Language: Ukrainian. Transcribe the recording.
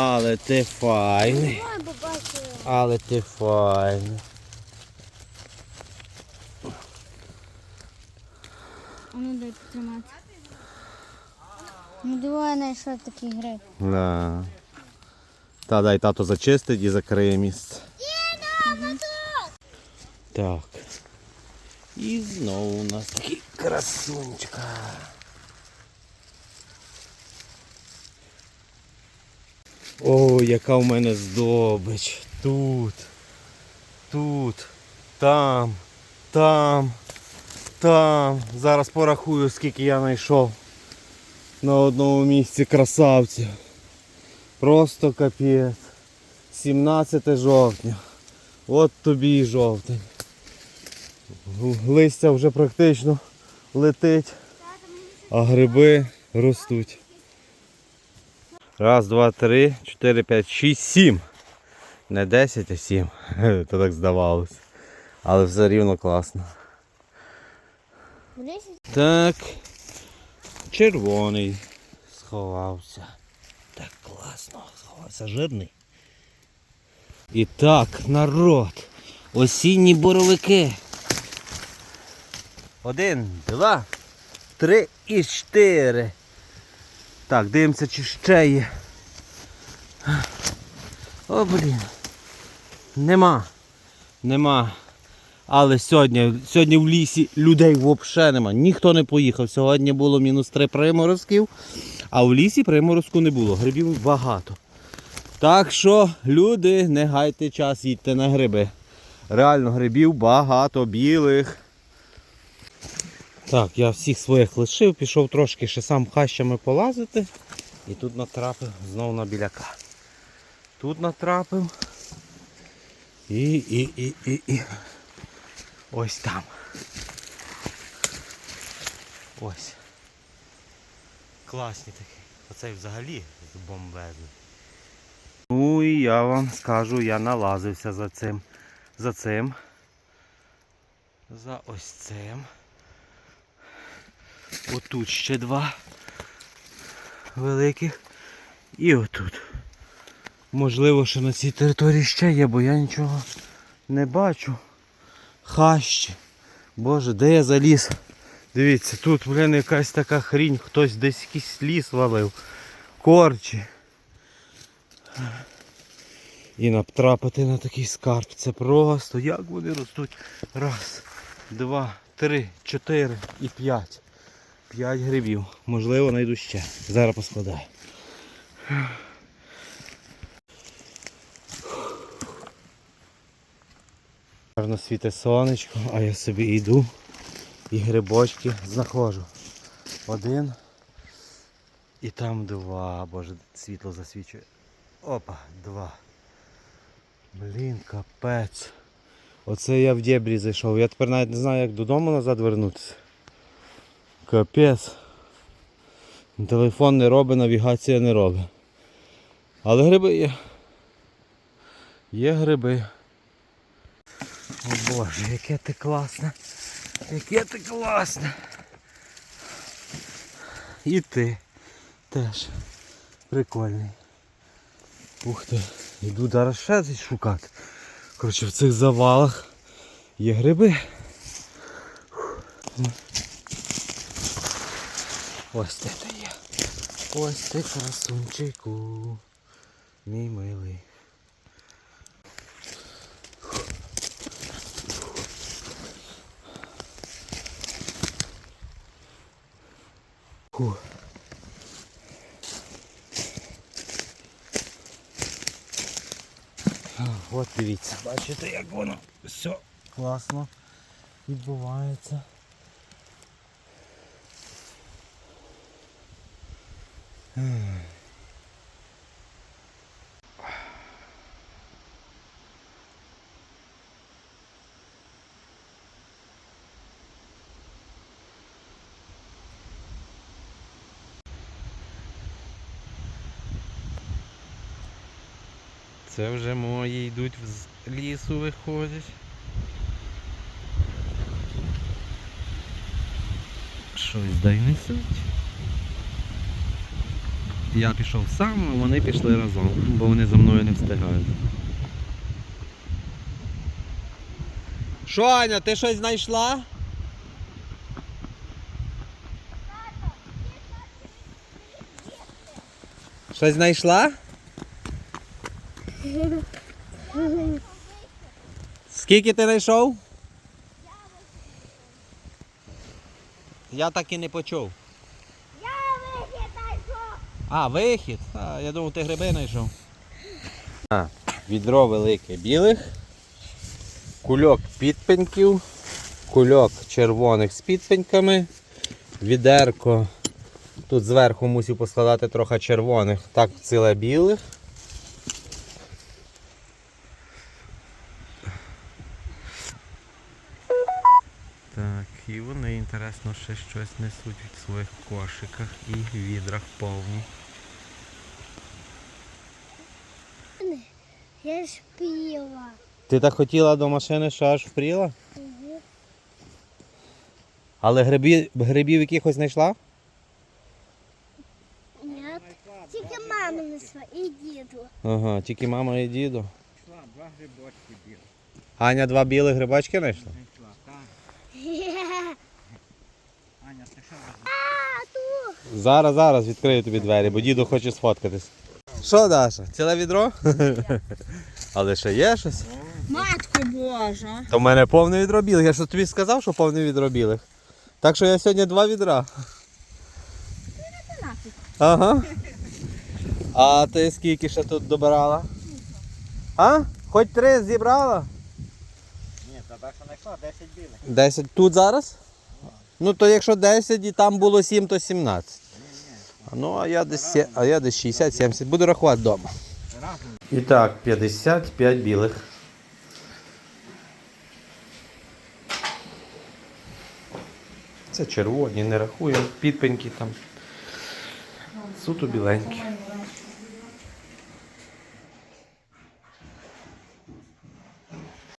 Але ти файний. Але ти файний. А ну дай потримати. Ну диви, знайшов такий гриб. Да. Та дай тато зачистить і закриє місце. Так. І знову у нас такий красунчика. О, яка в мене здобич. Тут, тут, там, там, там. Зараз порахую, скільки я знайшов на одному місці красавців. Просто капець. 17 жовтня. От тобі і жовтень. Листя вже практично летить, а гриби ростуть. Раз, два, три, чотири, п'ять, шість, сім. Не 10, а 7. То так здавалося. Але все рівно класно. Так. Червоний сховався. Так класно сховався, жирний. І так, народ. Осінні боровики. Один, два, три і чотири. Так, дивимося, чи ще є. О, блін. Нема. Нема. Але сьогодні, сьогодні в лісі людей взагалі нема. Ніхто не поїхав. Сьогодні було мінус 3 приморозків, а в лісі приморозку не було. Грибів багато. Так що, люди, не гайте час, їдьте на гриби. Реально грибів багато, білих. Так, я всіх своїх лишив, пішов трошки ще сам хащами полазити. І тут натрапив знову на біляка. Тут натрапив. І, і, і, і, і. Ось там. Ось. Класний такий. Оцей взагалі бомбезний. Ну і я вам скажу, я налазився за цим. За цим. За ось цим. Отут ще два великих. І отут. Можливо, що на цій території ще є, бо я нічого не бачу. Хащі. Боже, де я заліз? Дивіться, тут, блін, якась така хрінь, хтось десь якийсь ліс валив. Корчі. І натрапити на такий скарб. Це просто як вони ростуть. Раз, два, три, чотири і п'ять. П'ять грибів. Можливо, знайду ще. Зараз поскладаю. Гарно світе сонечко, а я собі йду і грибочки знаходжу. Один і там два. Боже, світло засвічує. Опа, два. Блін, капець. Оце я в дєбрі зайшов. Я тепер навіть не знаю, як додому назад вернутися. Капець. Телефон не робить, навігація не робить. Але гриби є. Є гриби. О Боже, яке ти класне. Яке ти класне. І ти теж прикольний. Ух ти. Йду зараз ще десь шукати. Коротше, в цих завалах є гриби. Ось ти ти є. Ось ти красунчику. Мій милий. Фу. От дивіться, бачите, як воно все класно відбувається. Це вже мої йдуть з лісу виходять. Щось дай несуть. Я пішов сам, а вони пішли разом, бо вони за мною не встигають. Що, Аня, ти щось знайшла? Щось знайшла? Скільки ти знайшов? Я так і не почув. А, вихід. А, я думав, ти гриби знайшов. А, відро велике білих, кульок підпеньків, кульок червоних з підпеньками, відерко. Тут зверху мусив поскладати трохи червоних, так ціле білих. Так, і вони інтересно ще щось несуть в своїх кошиках і відрах повні. Я ж пила. Ти так хотіла до машини, що аж впріла? Але грибі, грибів якихось знайшла? Нет. Тільки мама несла і діду. Ага, тільки мама і діду. Аня два білих грибочки знайшла? А, тут. Зараз, зараз відкрию тобі двері, бо діду хоче сфоткатись. Що, Даша, ціле відро? Але ще є щось? Матко Божа. То в мене повне відро білих. Я ж тобі сказав, що повне відро білих. Так що я сьогодні два відра. Ага. А ти скільки ще тут добирала? А? Хоч три зібрала? Ні, та так що знайшла 10 білих. 10 тут зараз? Ну то якщо 10 і там було 7, то 17. Ну, а я десь, а я десь 60-70. Буду рахувати вдома. І так, 55 білих. Це червоні, не рахуємо, підпеньки там. Суто біленькі.